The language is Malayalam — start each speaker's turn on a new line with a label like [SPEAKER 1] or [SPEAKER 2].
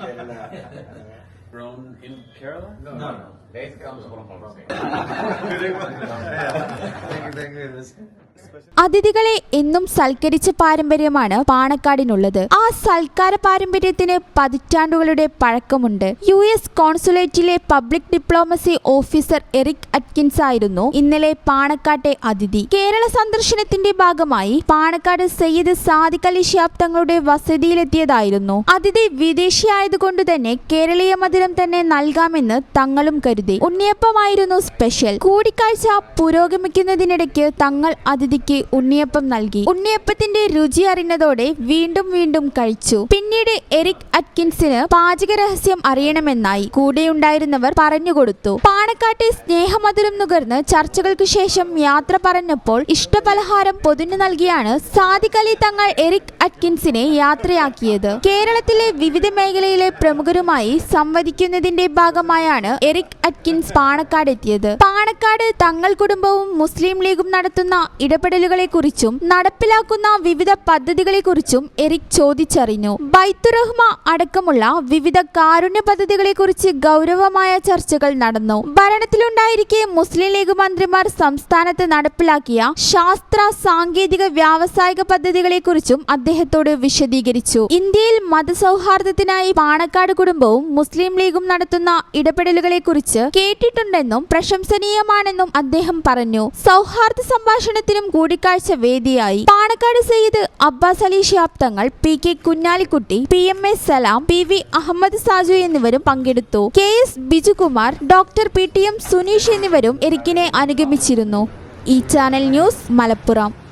[SPEAKER 1] Uh, Grown in Kerala?
[SPEAKER 2] No, no,
[SPEAKER 3] അതിഥികളെ എന്നും സൽക്കരിച്ച പാരമ്പര്യമാണ് പാണക്കാടിനുള്ളത്. ആ സൽക്കാര പാരമ്പര്യത്തിന് പതിറ്റാണ്ടുകളുടെ പഴക്കമുണ്ട്. U S കോൺസുലേറ്റിലെ public diplomacy officer Eric Atkins ആയിരുന്നു ഇന്നലെ പാണക്കാട്ടെ അതിഥി. കേരള സന്ദർശനത്തിന്റെ ഭാഗമായി പാണക്കാട് സയ്യിദ് സാദിഖ് അലി ശിഹാബ് തങ്ങളുടെ വസതിയിലെത്തിയതായിരുന്നു. അതിഥി വിദേശിയായതുകൊണ്ട് തന്നെ കേരളീയ മധുരം തന്നെ നൽകാമെന്ന് തങ്ങളും കരുതി. ഉണ്ണിയപ്പമായിരുന്നു സ്പെഷ്യൽ. കൂടിക്കാഴ്ച പുരോഗമിക്കുന്നതിനിടയ്ക്ക് തങ്ങൾ അതിഥിക്ക് ഉണ്ണിയപ്പം നൽകി. ഉണ്ണിയപ്പത്തിന്റെ രുചി അറിഞ്ഞതോടെ വീണ്ടും വീണ്ടും കഴിച്ചു. പിന്നീട് എറിക് അറ്റ്കിൻസിന് പാചക രഹസ്യം അറിയണമെന്നായി കൂടെയുണ്ടായിരുന്നവർ പറഞ്ഞുകൊടുത്തു. പാണക്കാട്ടെ സ്നേഹമധുരം നുകർന്ന് ചർച്ചകൾക്ക് ശേഷം യാത്ര പറഞ്ഞപ്പോൾ ഇഷ്ടപലഹാരം പൊതിഞ്ഞു നൽകിയാണ് സാദിഖലി തങ്ങൾ എറിക് അറ്റ്കിൻസിനെ യാത്രയാക്കിയത്. കേരളത്തിലെ വിവിധ മേഖലയിലെ പ്രമുഖരുമായി സംവദിക്കുന്നതിന്റെ ഭാഗമായാണ് എറിക് അറ്റ്കിൻസ് പാണക്കാട് എത്തിയത് പാണക്കാട് തങ്ങൾ കുടുംബവും മുസ്ലിം ലീഗും നടത്തുന്ന ഇടപെടലുകളെ കുറിച്ചും നടപ്പിലാക്കുന്ന വിവിധ പദ്ധതികളെ കുറിച്ചും എറിക് ചോദിച്ചറിഞ്ഞു. ബൈത്തുറഹ്മ അടക്കമുള്ള വിവിധ കാരുണ്യ പദ്ധതികളെ കുറിച്ച് ഗൗരവമായ ചർച്ചകൾ നടന്നു. ഭരണത്തിലുണ്ടായിരിക്കെ മുസ്ലിം ലീഗ് മന്ത്രിമാർ സംസ്ഥാനത്ത് നടപ്പിലാക്കിയ ശാസ്ത്ര സാങ്കേതിക വ്യാവസായിക പദ്ധതികളെ കുറിച്ചും അദ്ദേഹത്തോട് വിശദീകരിച്ചു. ഇന്ത്യയിൽ മതസൗഹാർദ്ദത്തിനായി പാണക്കാട് കുടുംബവും മുസ്ലിം ലീഗും നടത്തുന്ന ഇടപെടലുകളെ കുറിച്ച് കേട്ടിട്ടുണ്ടെന്നും പ്രശംസനീയമാണെന്നും അദ്ദേഹം പറഞ്ഞു. സൗഹാർദ്ദ സംഭാഷണത്തിനും കൂടിക്കാഴ്ച വേദിയായി. Panakkad Sayyid Abbas Ali Shihab Thangal P K Kunhalikutty P M S Salam P V Ahmed Saju എന്നിവരും പങ്കെടുത്തു. K S Bijukumar doctor P T M Suneesh എന്നിവരും എരിക്കിനെ അനുഗമിച്ചിരുന്നു. ഈ ചാനൽ ന്യൂസ് മലപ്പുറം.